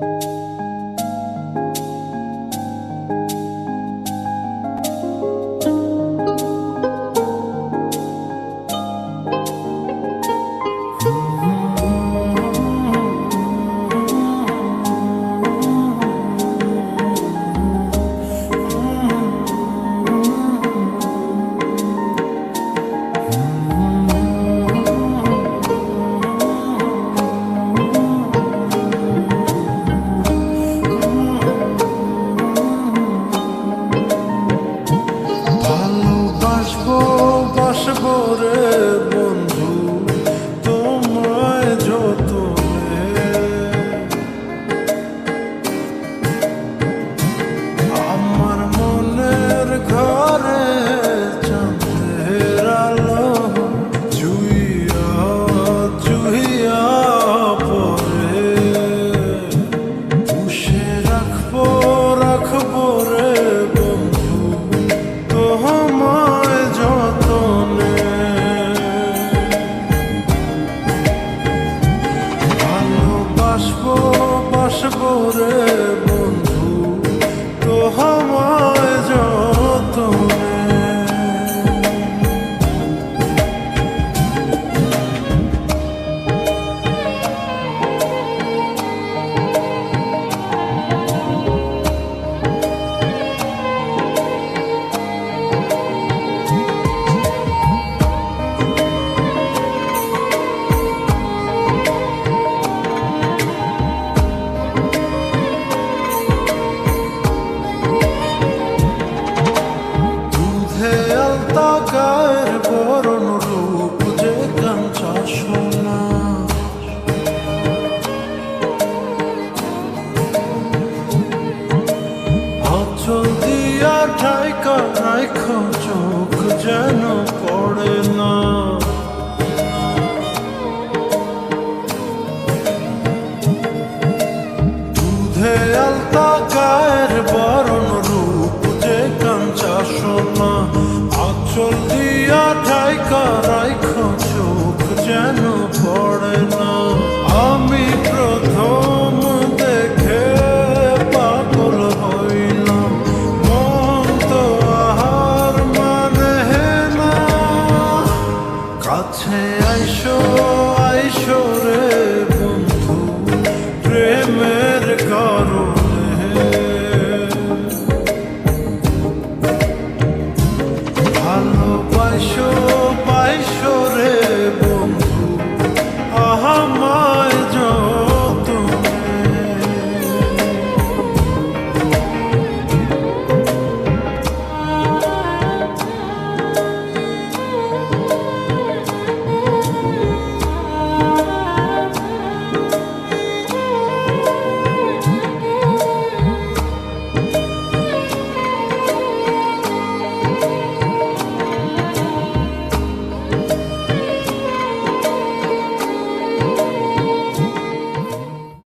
you Tanrı हो দিয়া ঠাইকা রাখো চোখ যেন পড়ে না। দুধে আলতা